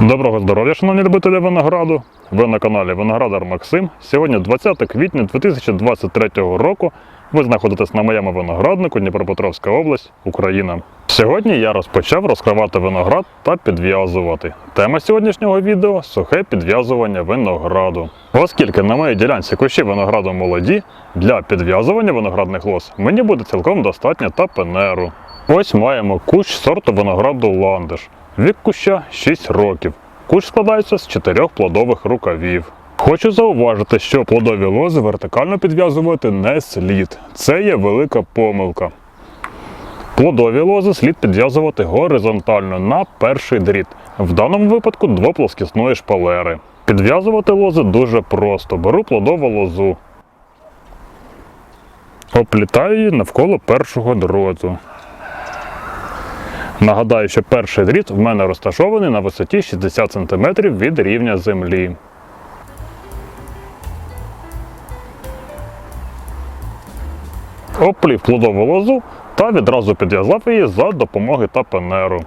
Доброго здоров'я, шановні любителі винограду. Ви на каналі Виноградар Максим. Сьогодні 20 квітня 2023 року. Ви знаходитесь на моєму винограднику Дніпропетровська область, Україна. Сьогодні я розпочав розкривати виноград та підв'язувати. Тема сьогоднішнього відео сухе підв'язування винограду. Оскільки на моїй ділянці кущі винограду молоді, для підв'язування виноградних лоз мені буде цілком достатньо тапенеру. Ось маємо кущ сорту винограду ландиш. Вік куща 6 років. Кущ складається з чотирьох плодових рукавів. Хочу зауважити, що плодові лози вертикально підв'язувати не слід. Це є велика помилка. Плодові лози слід підв'язувати горизонтально на перший дріт, в даному випадку двоплоскісної шпалери. Підв'язувати лози дуже просто. Беру плодову лозу, оплітаю її навколо першого дроту. Нагадаю, що перший дріт в мене розташований на висоті 60 см від рівня землі. Оплів плодову лозу та відразу підв'язав її за допомоги тапенеру.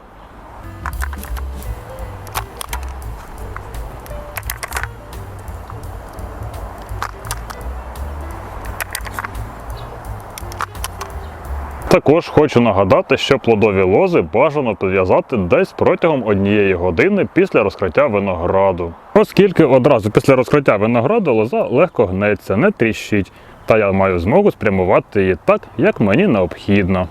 Також хочу нагадати, що плодові лози бажано пов'язати десь протягом однієї години після розкриття винограду. Оскільки одразу після розкриття винограду лоза легко гнеться, не тріщить, та я маю змогу спрямувати її так, як мені необхідно.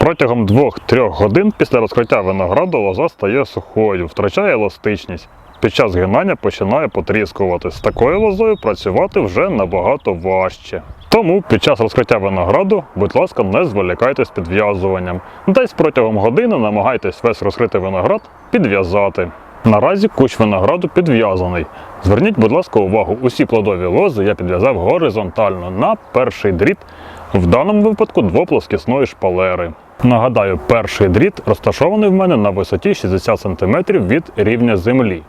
Протягом 2-3 годин після розкриття винограду лоза стає сухою, втрачає еластичність. Під час згинання починає потріскувати. З такою лозою працювати вже набагато важче. Тому під час розкриття винограду, будь ласка, не зволікайте з підв'язуванням. Десь протягом години намагайтесь весь розкритий виноград підв'язати. Наразі кущ винограду підв'язаний. Зверніть, будь ласка, увагу, усі плодові лози я підв'язав горизонтально на перший дріт, в даному випадку двоплоскісної шпалери. Нагадаю, перший дріт розташований в мене на висоті 60 см від рівня землі.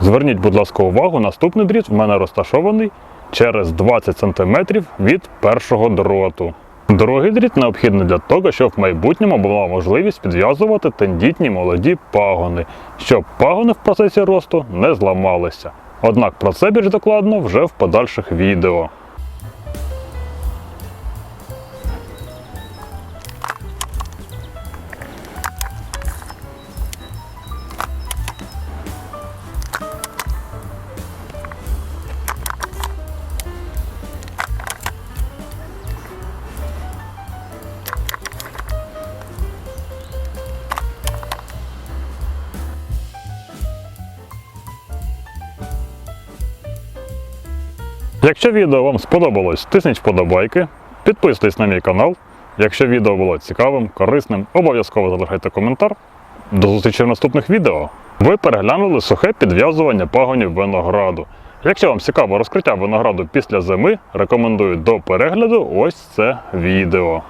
Зверніть, будь ласка, увагу, наступний дріт в мене розташований через 20 см від першого дроту. Другий дріт необхідний для того, щоб в майбутньому була можливість підв'язувати тендітні молоді пагони, щоб пагони в процесі росту не зламалися. Однак про це більш докладно вже в подальших відео. Якщо відео вам сподобалось, тисніть вподобайки, підписуйтесь на мій канал. Якщо відео було цікавим, корисним, обов'язково залишайте коментар. До зустрічі в наступних відео. Ви переглянули сухе підв'язування пагонів винограду. Якщо вам цікаво розкриття винограду після зими, рекомендую до перегляду ось це відео.